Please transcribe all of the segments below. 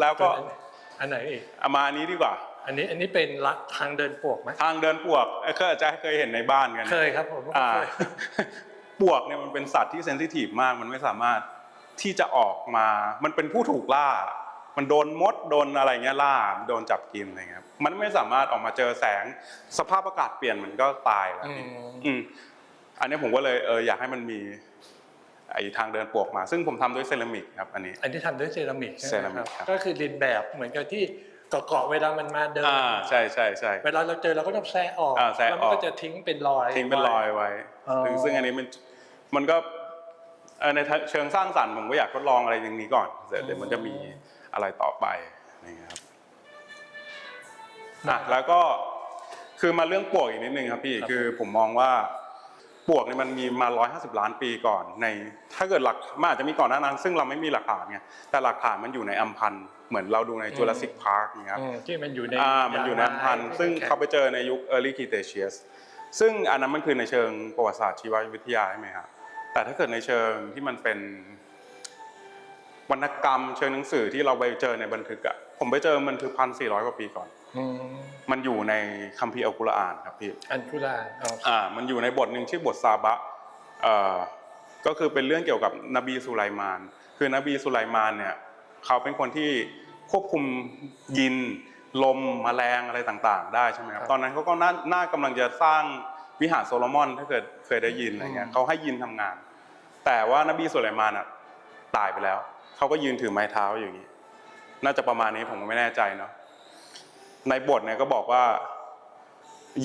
แล้วก็อันไหนอีกเอามาอันนี้ดีกว่า อันนี้อันนี้เป็นลักทางเดินปวกไหมทางเดินปวกเอ้ยเคยอาจจะเคยเห็นในบ้านกันเคยครับผมอ่าเคยปวกเนี่ยมันเป็นสัตว์ที่เซนซิทีฟมากมันไม่สามารถที่จะออกมา มันเป็นผู้ถูกล่า มันโดนมดโดนอะไรเงี้ยล่าโดนจับกินอะไรเงี้ยมันไม่สามารถออกมาเจอแสงสภาพอากาศเปลี่ยนมันก็ตายแล้วอืพี่มอืมอันนี้ผมก็เลยเอออยากให้มันมี ไอทางเดินปวกมา ซึ่งผมทำด้วยเซรามิกครับอันนี้ อันที่ทำด้วยเซรามิกใช่ไหมเซรามิคกรับครับก็คือดินแบบเหมือนกับที่เกาะๆเวลามันมาเดินอ่าใช่ใช่ใช่เวลาเราเจอเราก็ต้องแซะออกอ่าแซะแล้วมันอก็อกจะทิ้งเป็นรอยทิ้งเป็นรอยไว้อ๋อซึ่งซึ่งอันนี้มันมันก็เอ่อในเชิงสร้างสรรค์ผมก็อยากทดลองอะไรอย่างนี้ก่อนเดี๋ยวเดี๋ยวมันจะมีอะไรต่อไปนี่ครับอะแล้วก็คือมาเรื่องปลวกอีกนิดนึงครับพี่คือผมมองว่า ปลวกเนี่ยมันมีมา 150 ล้านปีก่อน ในถ้าเกิดหลักมันอาจจะมีก่อนหน้านั้น ซึ่งเราไม่มีหลักฐานไงแต่หลักฐานมันอยู่ในอัมพันธ์เหมือนเราดูในจูราสสิกพาร์คนี่ครับอืมที่มันอยู่ในอ่ามันอยู่ในอัมพันธ์ซึ่งเขาไปเจอในยุค early Cretaceous ซึ่งอันนั้นมันคือในเชิงประวัติศาสตร์ชีววิทยาใช่ไหมครับแต่ถ้าเกิดในเชิงที่มันเป็นวรรณกรรมเชิงหนังสือที่เราไปเจอในบันทึกอะผมไปเจอบันทึกพันสี่ร้อยกว่าปีก่อนอื มมันอยู่ในคัมภีร์อัลกุรอานครับพี่อันกุรอานอ๋ออ่ามันอยู่ในบทหนึ่งชื่อบทซาบะเอ่อก็คือเป็นเรื่องเกี่ยวกับนบีสุไลมาน คือนบีสุไลมานเนี่ยเขาเป็นคนที่ควบคุมยินลมแมลงอะไรต่างๆ ได้ใช่ไหมครับตอนนั้นเขาก็น่าน่ากำลังจะสร้างวิหารโซโลมอนถ้าเกิดเคยได้ยินอะไรเงี้ยเขาให้ยินทำงาน แต่ว่านบีสุไลมานอะตายไปแล้วเขาก็ยืนถือไม้เท้าอยู่อย่างนี้ น่าจะประมาณนี้ผมก็ไม่แน่ใจเนาะ ในบทเนี่ยก็บอกว่า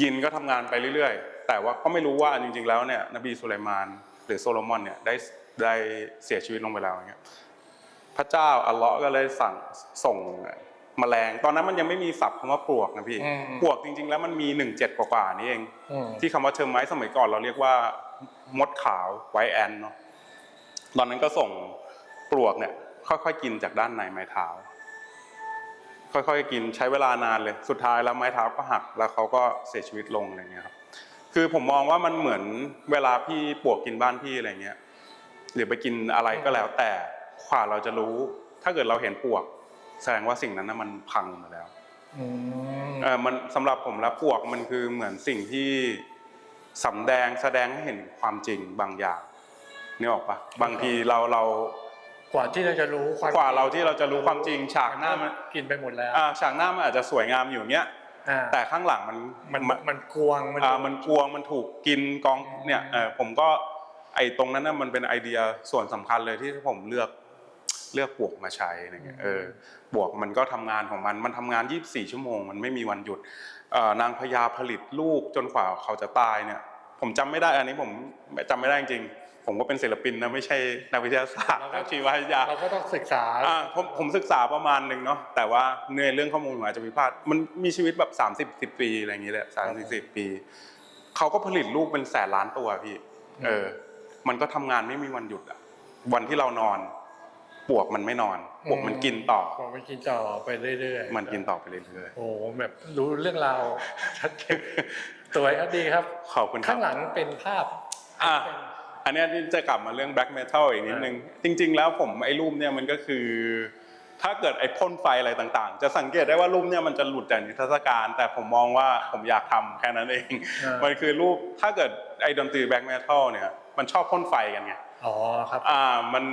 ยินก็ทำงานไปเรื่อยๆ แต่ว่าก็ไม่รู้ว่าจริง ๆ แล้วเนี่ยนบีสุไลมาน หรือโซโลมอนเนี่ยได้ได้เสียชีวิตลงไปแล้วอย่างเงี้ยพระเจ้าอัลเลาะห์ก็เลยสั่งส่งแมลง ตอนนั้นมันยังไม่มีศัพท์คำว่าปลวกนะพี่อืมปลวกจริง ๆ แล้วมันมีหนึ่งเจ็ดกว่าๆนี่เองอืมที่คำว่าเทอร์ไมต์สมัยก่อนเราเรียกว่ามดขาวไวแอนเนาะตอนนั้นก็ส่งปลวกเนี่ยค่อยๆกินจากด้านในไม้เท้า ค่อยๆกินใช้เวลานานเลย สุดท้ายแล้วไม้เท้าก็หัก แล้วเขาก็เสียชีวิตลงอะไรเงี้ยครับคือผมมองว่ามันเหมือนเวลาพี่ปวกกินบ้านพี่อะไรเงี้ยหรือไปกินอะไรก็แล้วแต่ขวาเราจะรู้ ถ้าเกิดเราเห็นปวก แสดงว่าสิ่งนั้นนะมันพังมาแล้วเออมันสำหรับผมแล้วปวกมันคือเหมือนสิ่งที่สำแดงแสดงให้เห็นความจริงบางอย่างนี่ออกปะบางทีเราเรา กว่าที่เราจะรู้ความกว่าเราที่เราจะรู้ความจริง ฉากหน้ามันกินไปหมดแล้วอ่าฉากหน้ามันอาจจะสวยงามอยู่เงี้ยอ่าแต่ข้างหลังมันมันมันมันกวงมันอ่ามันกวงมันถูกกินกองเนี่ยเออผมก็ไอ้ตรงนั้นน่ะมันเป็นไอเดียส่วนสำคัญเลยที่ผมเลือกเลือกปลวกมาใช้อะไรเงี้ยเออปลวกมันก็ทำงานของมันมันทำงาน 24 ชั่วโมง มันไม่มีวันหยุดเอ่อนางพญาผลิตลูกจนกว่าเขาจะตายเนี่ย ผมจำไม่ได้อันนี้ผมจำไม่ได้จริงๆ ผมก็เป็นศิลปินนะไม่ใช่นักวิทยาศาสตร์นักชีววิทยาเราก็ต้องศึกษาอ่าผมผมศึกษาประมาณหนึ่งเนาะแต่ว่าในเรื่องข้อมูลผมอาจจะมีพลาดมันมีชีวิตแบบ30 10ปีอะไรอย่างเงี้ยแหละสามสิบสิบปีเขาก็ผลิตลูกเป็นแสนล้านตัวพี่เออ มันก็ทำงานไม่มีวันหยุดอะวันที่เรานอนปวกมันไม่นอนปวกมันกินต่อพอมันกินต่อไปเรื่อยๆมันกินต่อไปเรื่อยโอ้โหแบบรู้เรื่องราวชัดเจนสวยครับดีครับๆขอบคุณครัข้าบงหลังเป็นภาพอะเป็น อันเนี้ยที่จะกลับมาเรื่อง black metal อีกนิดนึง จริง ๆ แล้วผมไอ้รูปเนี่ยมันก็คือ ถ้าเกิดไอ้พ่นไฟอะไรต่างๆ จะสังเกตได้ว่ารูปเนี่ยมันจะหลุดจากนิทรรศการ แต่ผมมองว่าผมอยากทำแค่นั้นเองอ่ามันคือรูปถ้าเกิดไอ้ดนตรี black metal เนี่ยมันชอบพ่นไฟกันไงอ๋อครับอ่ามัน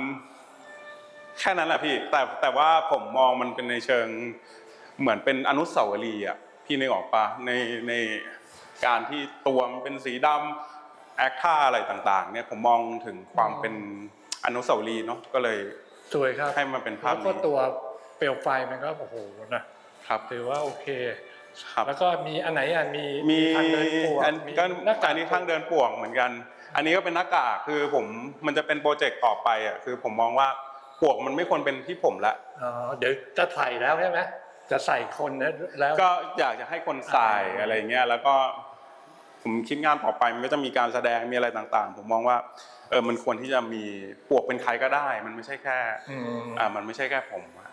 แค่นั้นแหละพี่แต่แต่ว่าผมมองมันเป็นในเชิงเหมือนเป็นอนุสาวรีย์อะพี่นึกออกปะในในการที่ตัวมันเป็นสีดำ แอคท่าอะไรต่างๆเนี่ยผมมองถึงความเป็นอนุสาวรีย์เนาะก็เลยสวยครับให้มันเป็นภาพแล้วก็นี้ตัวเปลวไฟมันก็โอ้โหนะครับถือว่าโอเคครับแล้วก็มีอันไหนอะมีมีทางเดินปวกอันมีก็หน้ากากอันนี้ทางเดินป่วงเหมือนกัน อันนี้ก็เป็นหน้ากากคือผมมันจะเป็นโปรเจกต์ต่อไปอะคือผมมองว่าปวกมันไม่ควรเป็นที่ผมละอ๋อเดี๋ยวจะใส่แล้วใช่ไหมจะใส่คนนะแล้วก็อยากจะให้คนใส่อ่าอะไรเงี้ยแล้วก็ ผมคิดงานต่อไปมันก็จะมีการแสดงมีอะไรต่างๆ ผมมองว่าเออมันควรที่จะมีปวกเป็นใครก็ได้ มันไม่ใช่แค่อืมอ่ามันไม่ใช่แค่ผมอะ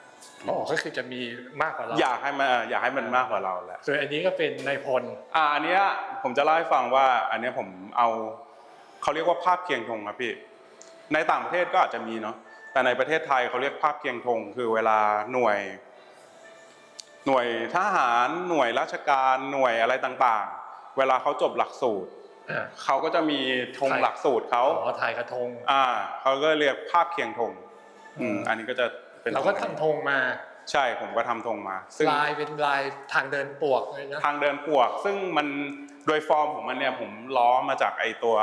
อ๋อก็คือจะมีมากกว่าเราอยากให้มันอยากให้มันมากกว่าเราแหละส่วนอันนี้ก็เป็นนายพลอ่าอันเนี้ยผมจะเล่าให้ฟังว่า อันเนี้ยผมเอาเขาเรียกว่าภาพเคียงธงครับพี่ในต่างประเทศก็อาจจะมีเนาะแต่ในประเทศไทยเขาเรียกภาพเคียงธงคือเวลาหน่วย หน่วยทหารหน่วยราชการหน่วยอะไรต่างๆ เวลาเขาจบหลักสูตรอ่าเขาก็จะมีธงใช่หลักสูตรเขาอ๋อถ่ายกระทง อ่าเขาก็เรียกภาพเคียงธงอืมอันนี้ก็จะเป็นเราก็ทำธงมา ใช่ผมก็ทำธงมา ซึ่งลายเป็นลายทางเดินปวกเลยนะทางเดินปวก ซึ่งมันโดยฟอร์มของมันเนี่ยผมล้อมาจากไอตัว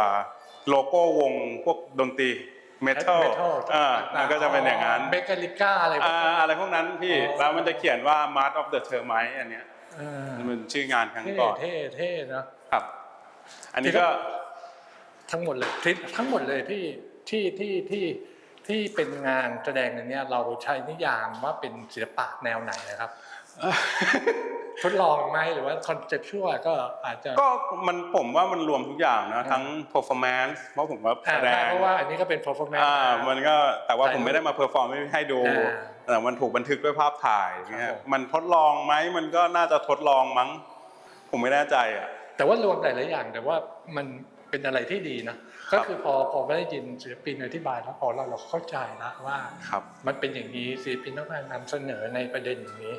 โลโก้วงพวกดนตรีเมทัล Metal อ่ามันก็จะเป็นอย่างนั้นเบเกลิก้าอะไรพวกอ่านั้นอะไรพวกนั้นพี่อ๋อแล้วมันจะเขียนว่า Mart of the Termite อันเนี้ยอ่า มันชื่องานครั้งเท่ก่อนเท่เท่เนอะครับ อันนี้ก็ทั้งหมดเลยที่ทั้งหมดเลยที่ที่ที่ที่ที่เป็นงานแสดงในเนี้ยเราใช้นิยามว่าเป็นศิลปะแนวไหนนะครับ ทดลองไหมหรือว่าคอนเซ็ปชวลก็อาจจะก็มันผมว่ามันรวมทุกอย่างนะทั้ง performance เพราะผมว่าอ่าแสดงเพราะว่าอันนี้ก็เป็น performance อ่ามันก็แต่ว่าผมไม่ได้มาเพอร์ฟอร์มให้ดูอ่าแต่มันถูกบันทึกด้วยภาพถ่ายเงี้ครัยบผมมันทดลองไหมมันก็น่าจะทดลองมั้ง ผมไม่แน่ใจอะแต่ว่ารวมหลายๆอย่างแต่ว่ามันเป็นอะไรที่ดีนะครัก็บคือพอพอไม่ได้ยินศิลปินอธิบายแล้วพอเราเราเข้าใจแล้วว่าครับมันเป็นอย่างนี้ศิลปินต้องการนำเสนอในประเด็นอย่างนี้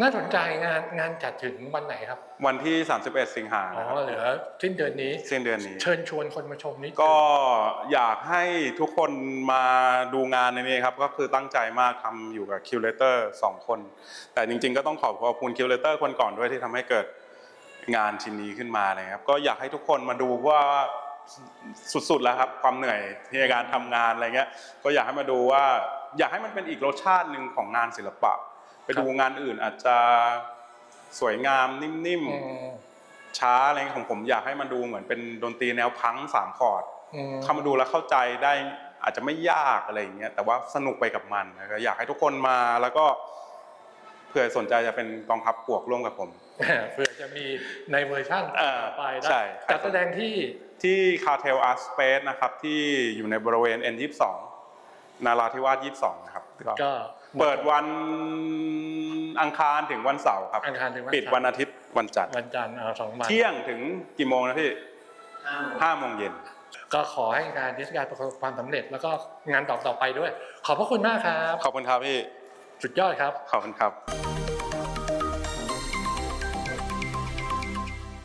น่าสนใจงานงานจัดถึงวันไหนครับ วันที่ 31 สิงหาอ๋อนะครับเหลือสิ้นเดือนนี้สิ้นเดือนนี้ เชิญชวนคนมาชมนิดก็อยากให้ทุกคนมาดูงานในนี้ครับ ก็คือตั้งใจมากทำอยู่กับคิวเลเตอร์สองคน แต่จริงๆ ก็ต้องขอบขอบคุณคิวเลเตอร์คนก่อนด้วยที่ทำให้เกิดงานชิ้นนี้ขึ้นมาเลยครับ ก็อยากให้ทุกคนมาดูว่าสุดๆแล้วครับ ความเหนื่อยในการทำงานอะไรเงี้ย ก็อยากให้มาดูว่า อยากให้มันเป็นอีกรสชาติหนึ่งของงานศิลปะไป ดูงานอื่นอาจจะสวยงามนิ่มอืมๆช้าอะไรเงี้ยของผมอยากให้มันดูเหมือนเป็นดนตรีแนวพังก์สามคอร์ดอืมเข้ามาดูแล้วเข้าใจได้อาจจะไม่ยากอะไรอย่างเงี้ยแต่ว่าสนุกไปกับมันนะครับอยากให้ทุกคนมาแล้วก็เผื่อสนใจจะเป็นกองทัพปวกร่วมกับผมเพื่อจะมีในเวอร์ชั่นอ่าต่อไปนะใช่จัดแสดงที่ที่ Cartel Art Space นะครับที่อยู่ในบริเวณ N22 นาราธิวาส22นะครับก็ก็ เปิดวันอังคารถึงวันเสาร์ครับ อังคารถึงวันปิดวันอาทิตย์วันจันทร์วันจันทร์เอาสองวันเที่ยงถึงกี่โมงนะพี่ห้าโมงเย็นก็ขอให้งานเทศกาลประสบความสำเร็จ แล้วก็งานต่อๆไปด้วย ขอบพระคุณมากครับ ขอบคุณครับพี่ สุดยอดครับ ขอบคุณครับ